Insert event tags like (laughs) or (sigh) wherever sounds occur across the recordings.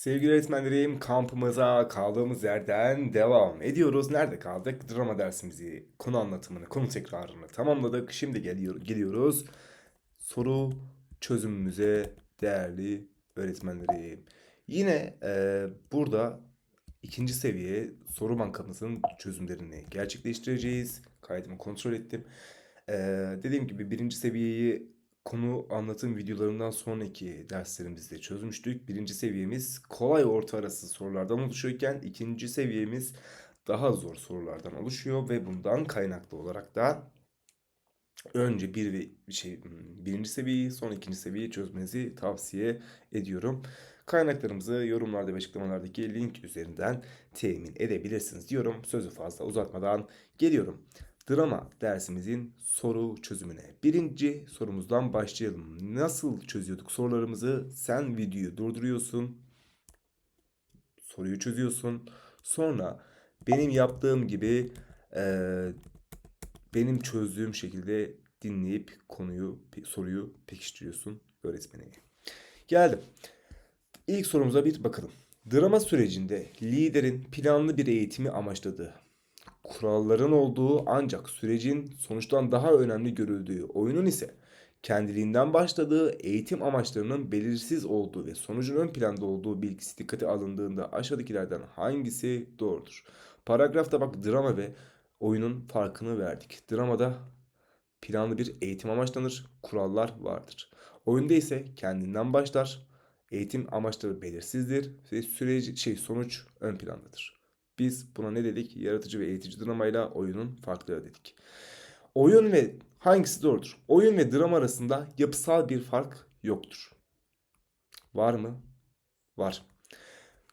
Sevgili öğretmenlerim kampımıza kaldığımız yerden devam ediyoruz. Nerede kaldık? Drama dersimizi, konu anlatımını, konu tekrarını tamamladık. Şimdi geliyor, geliyoruz soru çözümümüze değerli öğretmenlerim. Yine e, burada ikinci seviye soru bankamızın çözümlerini gerçekleştireceğiz. Kaydımı kontrol ettim. E, dediğim gibi birinci seviyeyi konu anlatım videolarından sonraki derslerimizde çözmüştük. Birinci seviyemiz kolay orta arası sorulardan oluşuyorken ikinci seviyemiz daha zor sorulardan oluşuyor ve bundan kaynaklı olarak da önce bir şey birinci seviyeyi sonra ikinci seviyeyi çözmenizi tavsiye ediyorum. Kaynaklarımızı yorumlarda ve açıklamalardaki link üzerinden temin edebilirsiniz diyorum. Sözü fazla uzatmadan geliyorum. Drama dersimizin soru çözümüne. Birinci sorumuzdan başlayalım. Nasıl çözüyorduk sorularımızı? Sen videoyu durduruyorsun. Soruyu çözüyorsun. Sonra benim yaptığım gibi eee, benim çözdüğüm şekilde dinleyip konuyu, soruyu pekiştiriyorsun öğretmene. Geldim. İlk sorumuza bir bakalım. Drama sürecinde liderin planlı bir eğitimi amaçladığı, kuralların olduğu ancak sürecin sonuçtan daha önemli görüldüğü, oyunun ise kendiliğinden başladığı, eğitim amaçlarının belirsiz olduğu ve sonucun ön planda olduğu bilgisi dikkate alındığında aşağıdakilerden hangisi doğrudur? Paragrafta bak drama ve oyunun farkını verdik. Dramada planlı bir eğitim amaçlanır, kurallar vardır. Oyunda ise kendinden başlar, eğitim amaçları belirsizdir ve süreci şey sonuç ön plandadır. Biz buna ne dedik? Yaratıcı ve eğitici dramayla oyunun farkları dedik. Oyun ve hangisi doğrudur? Oyun ve drama arasında yapısal bir fark yoktur. Var mı? Var.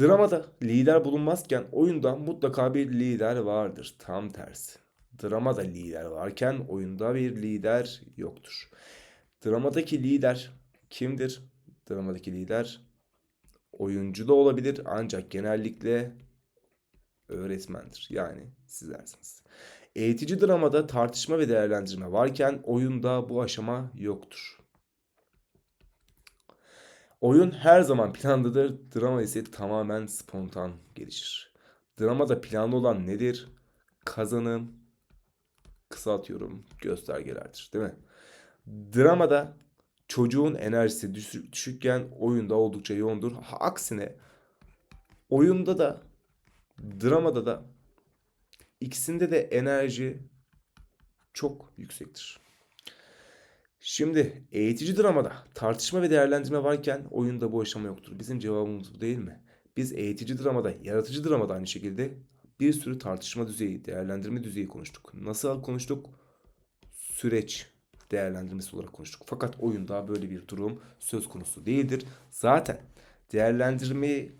Dramada lider bulunmazken oyunda mutlaka bir lider vardır. Tam tersi. Dramada lider varken oyunda bir lider yoktur. Dramadaki lider kimdir? Dramadaki lider oyuncu da olabilir ancak genellikle öğretmendir. Yani sizlersiniz. Eğitici dramada tartışma ve değerlendirme varken oyunda bu aşama yoktur. Oyun her zaman planlıdır, drama ise tamamen spontan gelişir. Dramada planlı olan nedir? Kazanım, kısaltıyorum, göstergelerdir, değil mi? Dramada çocuğun enerjisi düşük, düşükken oyunda oldukça yoğundur. Aksine oyunda da dramada da ikisinde de enerji çok yüksektir. Şimdi eğitici dramada tartışma ve değerlendirme varken oyunda bu aşama yoktur. Bizim cevabımız bu değil mi? Biz eğitici dramada, yaratıcı dramada aynı şekilde bir sürü tartışma düzeyi, değerlendirme düzeyi konuştuk. Nasıl konuştuk? Süreç değerlendirmesi olarak konuştuk. Fakat oyunda böyle bir durum söz konusu değildir. Zaten değerlendirmeyi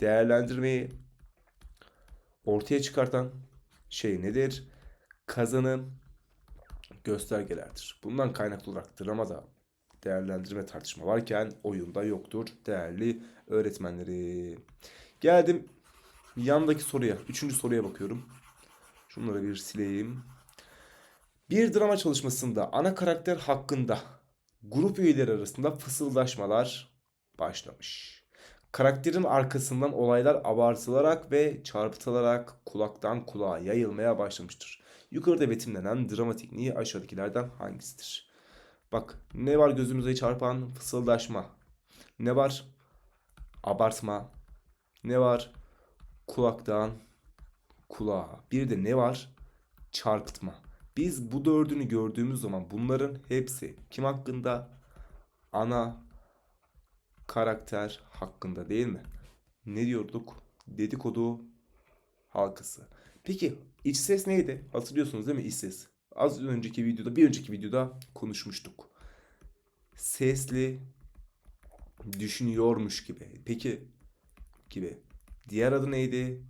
değerlendirmeyi ortaya çıkartan şey nedir? Kazanım göstergelerdir. Bundan kaynaklı olarak dramada değerlendirme tartışma varken oyunda yoktur değerli öğretmenleri. Geldim yandaki soruya. Üçüncü soruya bakıyorum. Şunları bir sileyim. Bir drama çalışmasında ana karakter hakkında grup üyeleri arasında fısıldaşmalar başlamış. Karakterin arkasından olaylar abartılarak ve çarpıtılarak kulaktan kulağa yayılmaya başlamıştır. Yukarıda betimlenen drama tekniği aşağıdakilerden hangisidir? Bak ne var gözümüze çarpan fısıldaşma. Ne var? Abartma. Ne var? Kulaktan kulağa. Bir de ne var? Çarpıtma. Biz bu dördünü gördüğümüz zaman bunların hepsi kim hakkında? Ana karakter hakkında değil mi? Ne diyorduk? Dedikodu halkası. Peki iç ses neydi? Hatırlıyorsunuz değil mi iç ses? Az önceki videoda, bir önceki videoda konuşmuştuk. Sesli düşünüyormuş gibi. Peki gibi. Diğer adı neydi?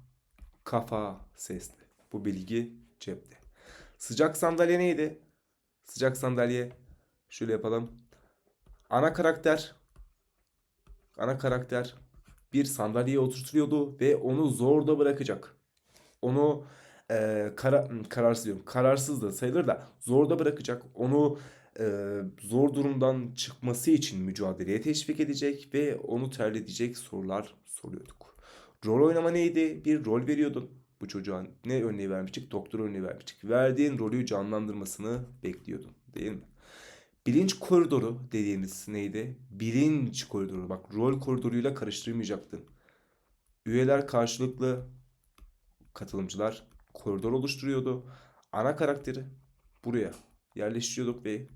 Kafa sesli. Bu bilgi cepte. Sıcak sandalye neydi? Sıcak sandalye. Şöyle yapalım. Ana karakter. Ana karakter bir sandalyeye oturtuyordu ve onu zorda bırakacak. Onu e, kara, kararsız diyorum. Kararsız da sayılır da zorda bırakacak. Onu e, zor durumdan çıkması için mücadeleye teşvik edecek ve onu terletecek sorular soruyorduk. Rol oynama neydi? Bir rol veriyordun. Bu çocuğa ne örneği vermiştik? Doktor örneği vermiştik. Verdiğin rolü canlandırmasını bekliyordun. Değil mi? Bilinç koridoru dediğimiz neydi? Bilinç koridoru. Bak rol koridoruyla karıştırmayacaktın. Üyeler karşılıklı katılımcılar koridor oluşturuyordu. Ana karakteri buraya yerleştiriyorduk ve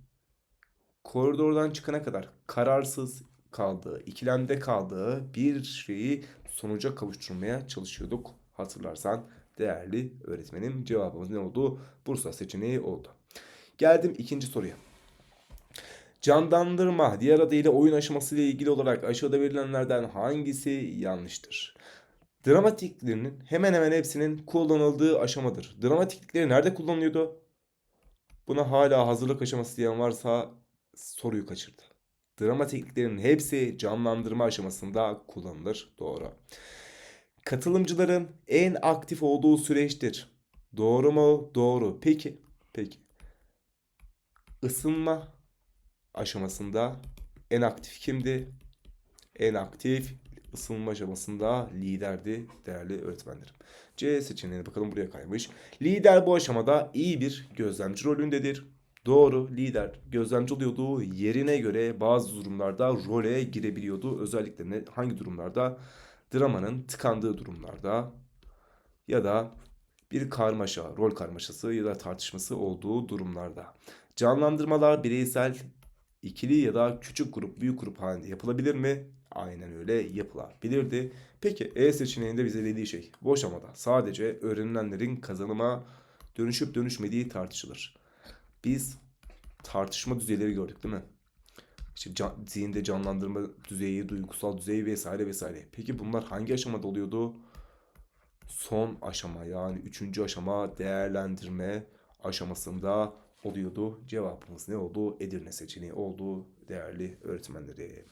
koridordan çıkana kadar kararsız kaldığı, ikilemde kaldığı bir şeyi sonuca kavuşturmaya çalışıyorduk. Hatırlarsan değerli öğretmenim cevabımız ne oldu? Bursa seçeneği oldu. Geldim ikinci soruya. Canlandırma diğer adıyla oyun aşaması ile ilgili olarak aşağıda verilenlerden hangisi yanlıştır? Dramatiklerinin hemen hemen hepsinin kullanıldığı aşamadır. Dramatiklikleri nerede kullanılıyordu? Buna hala hazırlık aşaması diyen varsa soruyu kaçırdı. Dramatikliklerin hepsi canlandırma aşamasında kullanılır. Doğru. Katılımcıların en aktif olduğu süreçtir. Doğru mu? Doğru. Peki. Peki. Isınma aşamasında en aktif kimdi? En aktif ısınma aşamasında liderdi değerli öğretmenlerim. C seçeneğine bakalım buraya kaymış. Lider bu aşamada iyi bir gözlemci rolündedir. Doğru lider gözlemci oluyordu. Yerine göre bazı durumlarda role girebiliyordu. Özellikle ne, hangi durumlarda? Dramanın tıkandığı durumlarda ya da bir karmaşa, rol karmaşası ya da tartışması olduğu durumlarda. Canlandırmalar bireysel, ikili ya da küçük grup, büyük grup halinde yapılabilir mi? Aynen öyle yapılabilirdi. Peki E seçeneğinde bize dediği şey bu aşamada sadece öğrenilenlerin kazanıma dönüşüp dönüşmediği tartışılır. Biz tartışma düzeyleri gördük değil mi? İşte can, zihinde canlandırma düzeyi, duygusal düzeyi vesaire vesaire. Peki bunlar hangi aşamada oluyordu? Son aşama yani üçüncü aşama değerlendirme aşamasında oluyordu. Cevabımız ne oldu? Edirne seçeneği oldu değerli öğretmenleri.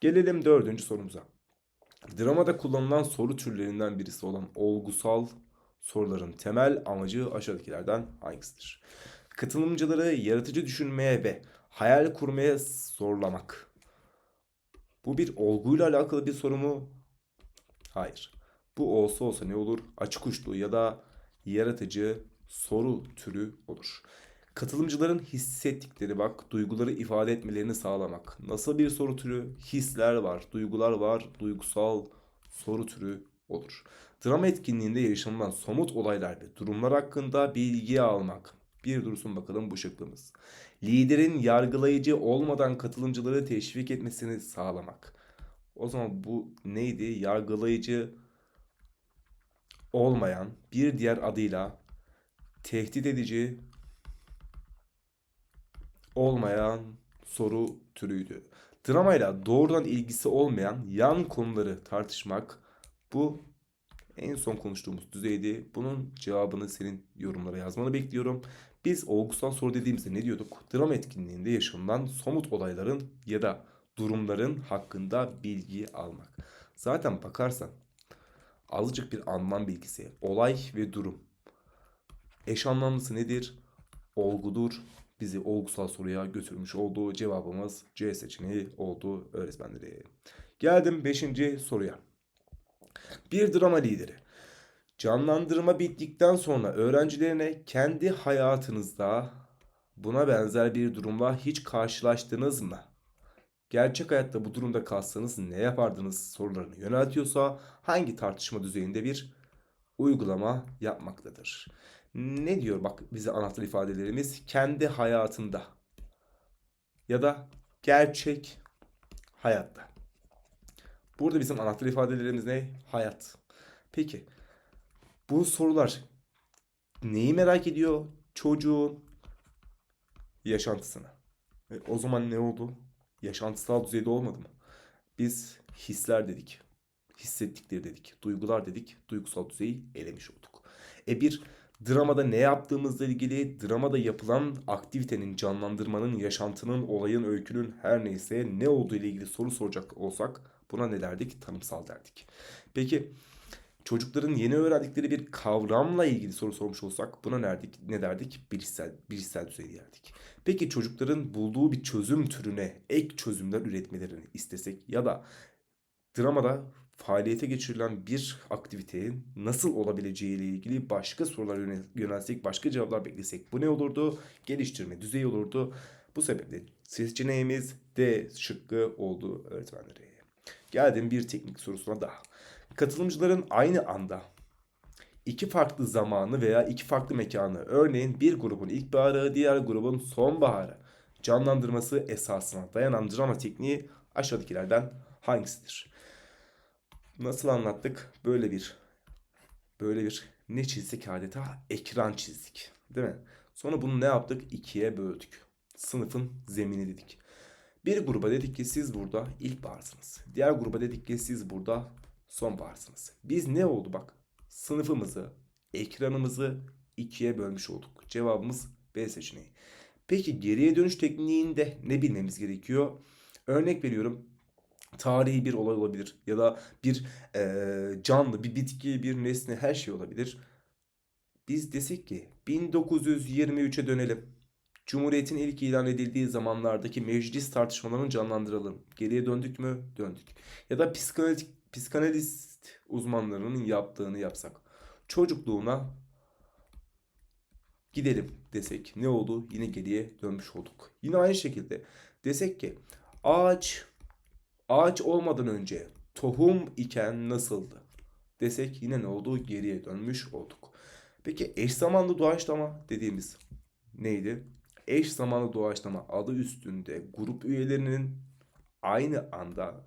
Gelelim dördüncü sorumuza. Dramada kullanılan soru türlerinden birisi olan olgusal soruların temel amacı aşağıdakilerden hangisidir? Katılımcıları yaratıcı düşünmeye ve hayal kurmaya zorlamak. Bu bir olguyla alakalı bir soru mu? Hayır. Bu olsa olsa ne olur? Açık uçlu ya da yaratıcı soru türü olur. Katılımcıların hissettikleri bak duyguları ifade etmelerini sağlamak. Nasıl bir soru türü? Hisler var, duygular var, duygusal soru türü olur. Drama etkinliğinde yaşanılan somut olaylar ve durumlar hakkında bilgi almak. Bir dursun bakalım bu şıkkımız. Liderin yargılayıcı olmadan katılımcıları teşvik etmesini sağlamak. O zaman bu neydi? Yargılayıcı olmayan bir diğer adıyla tehdit edici olmayan soru türüydü. Dramayla doğrudan ilgisi olmayan yan konuları tartışmak bu en son konuştuğumuz düzeydi. Bunun cevabını senin yorumlara yazmanı bekliyorum. Biz olgusal soru dediğimizde ne diyorduk? Drama etkinliğinde yaşanılan somut olayların ya da durumların hakkında bilgi almak. Zaten bakarsan azıcık bir anlam bilgisi, olay ve durum. Eş anlamlısı nedir? Olgudur. Bizi olgusal soruya götürmüş olduğu cevabımız C seçeneği oldu öğretmenleri. Geldim 5. soruya. Bir drama lideri. Canlandırma bittikten sonra öğrencilerine kendi hayatınızda buna benzer bir durumla hiç karşılaştınız mı? Gerçek hayatta bu durumda kalsanız ne yapardınız sorularını yöneltiyorsa hangi tartışma düzeyinde bir uygulama yapmaktadır? Ne diyor bak bize anahtar ifadelerimiz kendi hayatında ya da gerçek hayatta. Burada bizim anahtar ifadelerimiz ne? Hayat. Peki bu sorular neyi merak ediyor? Çocuğun yaşantısını. E, o zaman ne oldu? Yaşantısal düzeyde olmadı mı? Biz hisler dedik. Hissettikleri dedik. Duygular dedik. Duygusal düzeyi elemiş olduk. E bir dramada ne yaptığımızla ilgili dramada yapılan aktivitenin, canlandırmanın, yaşantının, olayın, öykünün her neyse ne olduğu ile ilgili soru soracak olsak buna ne derdik? Tanımsal derdik. Peki Çocukların yeni öğrendikleri bir kavramla ilgili soru sormuş olsak buna ne derdik? Ne derdik? Bilişsel, bilişsel düzey derdik. Peki çocukların bulduğu bir çözüm türüne ek çözümler üretmelerini istesek ya da dramada faaliyete geçirilen bir aktivitenin nasıl olabileceği ile ilgili başka sorular yöne- yönelsek, başka cevaplar beklesek bu ne olurdu? Geliştirme düzeyi olurdu. Bu sebeple seçeneğimiz D şıkkı oldu öğretmenleri. Geldim bir teknik sorusuna daha. Katılımcıların aynı anda iki farklı zamanı veya iki farklı mekanı örneğin bir grubun ilkbaharı diğer grubun sonbaharı canlandırması esasına dayanan drama tekniği aşağıdakilerden hangisidir? Nasıl anlattık? Böyle bir böyle bir ne çizdik adeta? Ekran çizdik. Değil mi? Sonra bunu ne yaptık? İkiye böldük. Sınıfın zemini dedik. Bir gruba dedik ki siz burada ilkbaharsınız. Diğer gruba dedik ki siz burada sonbaharsınız. Biz ne oldu bak? Sınıfımızı, ekranımızı ikiye bölmüş olduk. Cevabımız B seçeneği. Peki geriye dönüş tekniğinde ne bilmemiz gerekiyor? Örnek veriyorum. Tarihi bir olay olabilir ya da bir eee, canlı, bir bitki, bir nesne her şey olabilir. Biz desek ki 1923'e dönelim. Cumhuriyetin ilk ilan edildiği zamanlardaki meclis tartışmalarını canlandıralım. Geriye döndük mü? Döndük. Ya da psikanalitik, psikanalist uzmanlarının yaptığını yapsak. Çocukluğuna gidelim desek ne oldu? Yine geriye dönmüş olduk. Yine aynı şekilde desek ki ağaç ağaç olmadan önce tohum iken nasıldı? Desek yine ne oldu? Geriye dönmüş olduk. Peki eş zamanlı doğaçlama dediğimiz neydi? Eş zamanlı doğaçlama adı üstünde grup üyelerinin aynı anda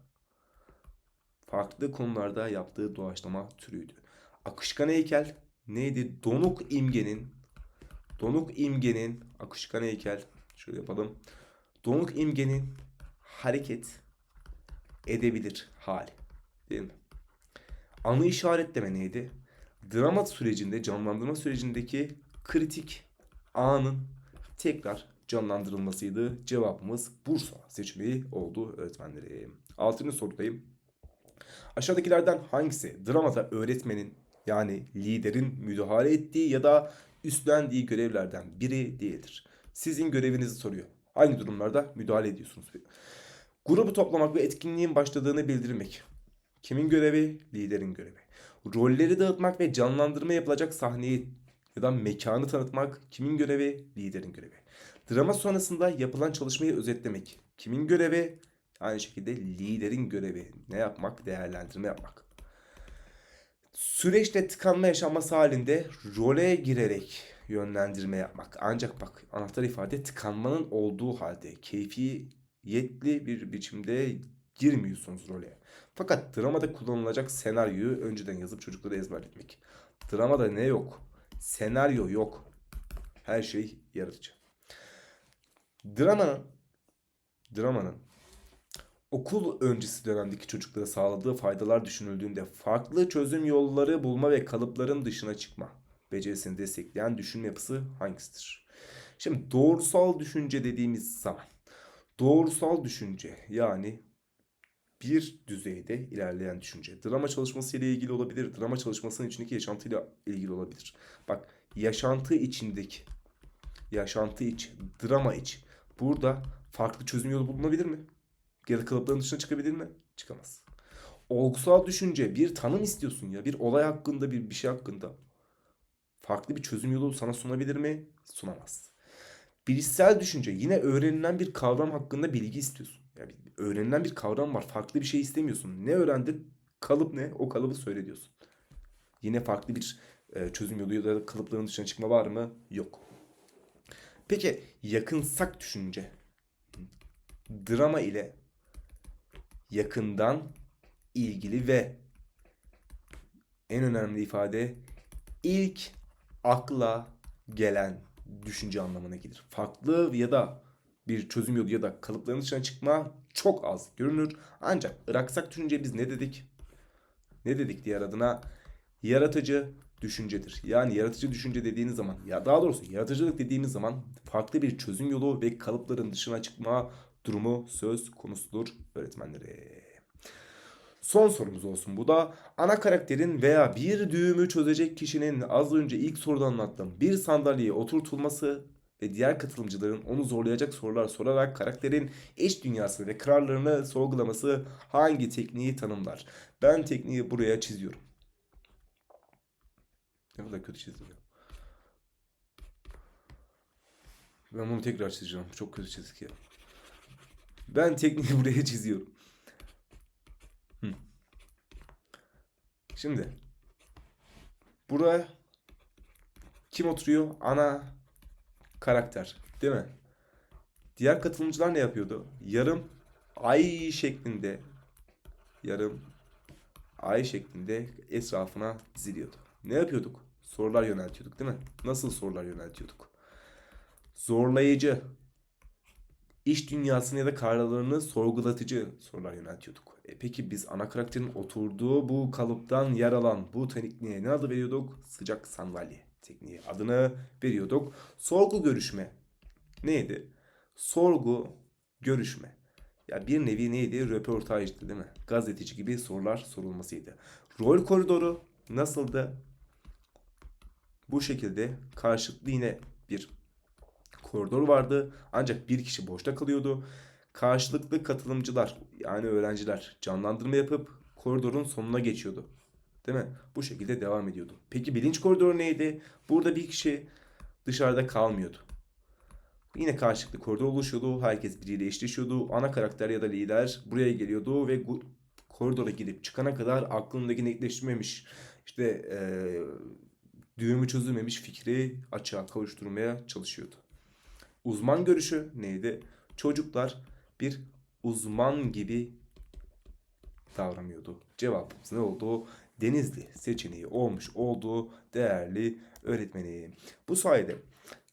farklı konularda yaptığı doğaçlama türüydü. Akışkan heykel neydi? Donuk imgenin donuk imgenin akışkan heykel şöyle yapalım. Donuk imgenin hareket edebilir hali. Değil mi? Anı işaretleme neydi? Drama sürecinde, canlandırma sürecindeki kritik anın tekrar canlandırılmasıydı. Cevabımız Bursa seçeneği oldu öğretmenlerim. Altıncı sorudayım. Aşağıdakilerden hangisi dramada öğretmenin yani liderin müdahale ettiği ya da üstlendiği görevlerden biri değildir? Sizin görevinizi soruyor. Hangi durumlarda müdahale ediyorsunuz? Grubu toplamak ve etkinliğin başladığını bildirmek. Kimin görevi? Liderin görevi. Rolleri dağıtmak ve canlandırma yapılacak sahneyi ya da mekanı tanıtmak kimin görevi? Liderin görevi. Drama sonrasında yapılan çalışmayı özetlemek kimin görevi? Aynı şekilde liderin görevi. Ne yapmak? Değerlendirme yapmak. Süreçte tıkanma yaşanması halinde role girerek yönlendirme yapmak. Ancak bak anahtar ifade tıkanmanın olduğu halde keyfiyetli bir biçimde girmiyorsunuz role. Fakat dramada kullanılacak senaryoyu önceden yazıp çocuklara ezberletmek. Dramada ne yok? Senaryo yok. Her şey yaratıcı. Dramanın dramanın okul öncesi dönemdeki çocuklara sağladığı faydalar düşünüldüğünde farklı çözüm yolları bulma ve kalıpların dışına çıkma becerisini destekleyen düşünme yapısı hangisidir? Şimdi doğrusal düşünce dediğimiz zaman doğrusal düşünce yani bir düzeyde ilerleyen düşünce. Drama çalışması ile ilgili olabilir. Drama çalışmasının içindeki yaşantıyla ilgili olabilir. Bak yaşantı içindeki yaşantı iç, drama iç. Burada farklı çözüm yolu bulunabilir mi? Ya da kalıpların dışına çıkabilir mi? Çıkamaz. Olgusal düşünce bir tanım istiyorsun ya. Bir olay hakkında bir bir şey hakkında. Farklı bir çözüm yolu sana sunabilir mi? Sunamaz. Bilişsel düşünce yine öğrenilen bir kavram hakkında bilgi istiyorsun. Yani öğrenilen bir kavram var. Farklı bir şey istemiyorsun. Ne öğrendin? Kalıp ne? O kalıbı söyle diyorsun. Yine farklı bir e, çözüm yolu ya da kalıpların dışına çıkma var mı? Yok. Peki yakınsak düşünce. Drama ile yakından ilgili ve en önemli ifade ilk akla gelen düşünce anlamına gelir. Farklı ya da bir çözüm yolu ya da kalıpların dışına çıkma çok az görünür. Ancak Iraksak düşünce biz ne dedik? Ne dedik diğer adına? Yaratıcı düşüncedir. Yani yaratıcı düşünce dediğiniz zaman ya daha doğrusu yaratıcılık dediğimiz zaman farklı bir çözüm yolu ve kalıpların dışına çıkma durumu söz konusudur öğretmenlere. Son sorumuz olsun bu da. Ana karakterin veya bir düğümü çözecek kişinin az önce ilk soruda anlattığım bir sandalyeye oturtulması ve diğer katılımcıların onu zorlayacak sorular sorarak karakterin iç dünyasını ve kararlarını sorgulaması hangi tekniği tanımlar? Ben tekniği buraya çiziyorum. Ne kadar kötü çizdim ya. Ben bunu tekrar çizeceğim. Çok kötü çizik ya. Ben tekniği (laughs) buraya çiziyorum. Şimdi buraya kim oturuyor? Ana karakter, değil mi? Diğer katılımcılar ne yapıyordu? Yarım ay şeklinde yarım ay şeklinde etrafına diziliyordu. Ne yapıyorduk? Sorular yöneltiyorduk, değil mi? Nasıl sorular yöneltiyorduk? Zorlayıcı, iş dünyasını ya da kararlarını sorgulatıcı sorular yöneltiyorduk. E peki biz ana karakterin oturduğu bu kalıptan yer alan bu tekniğe ne adı veriyorduk? Sıcak sandalye tekniği adını veriyorduk. Sorgu görüşme neydi? Sorgu görüşme. Ya bir nevi neydi? Röportajdı değil mi? Gazeteci gibi sorular sorulmasıydı. Rol koridoru nasıldı? Bu şekilde karşılıklı yine bir koridor vardı. Ancak bir kişi boşta kalıyordu. Karşılıklı katılımcılar yani öğrenciler canlandırma yapıp koridorun sonuna geçiyordu. Değil mi? Bu şekilde devam ediyordu. Peki bilinç koridoru neydi? Burada bir kişi dışarıda kalmıyordu. Yine karşılıklı koridor oluşuyordu. Herkes biriyle eşleşiyordu. Ana karakter ya da lider buraya geliyordu ve koridora gidip çıkana kadar aklındaki netleşmemiş işte eee düğümü çözülmemiş fikri açığa kavuşturmaya çalışıyordu. Uzman görüşü neydi? Çocuklar bir uzman gibi davranıyordu. Cevabımız ne oldu? Denizli seçeneği olmuş olduğu değerli öğretmenim. Bu sayede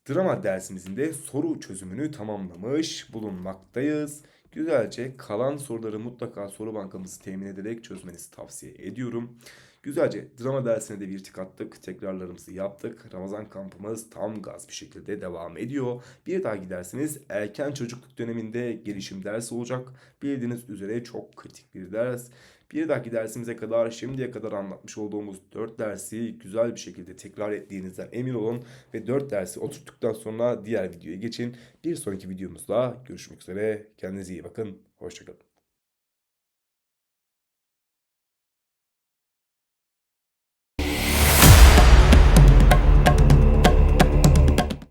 drama dersimizin de soru çözümünü tamamlamış bulunmaktayız. Güzelce kalan soruları mutlaka soru bankamızı temin ederek çözmenizi tavsiye ediyorum. Güzelce drama dersine de bir tık attık. Tekrarlarımızı yaptık. Ramazan kampımız tam gaz bir şekilde devam ediyor. Bir dahaki dersimiz erken çocukluk döneminde gelişim dersi olacak. Bildiğiniz üzere çok kritik bir ders. Bir dahaki dersimize kadar şimdiye kadar anlatmış olduğumuz 4 dersi güzel bir şekilde tekrar ettiğinizden emin olun. Ve 4 dersi oturttuktan sonra diğer videoya geçin. Bir sonraki videomuzda görüşmek üzere. Kendinize iyi bakın. Hoşçakalın.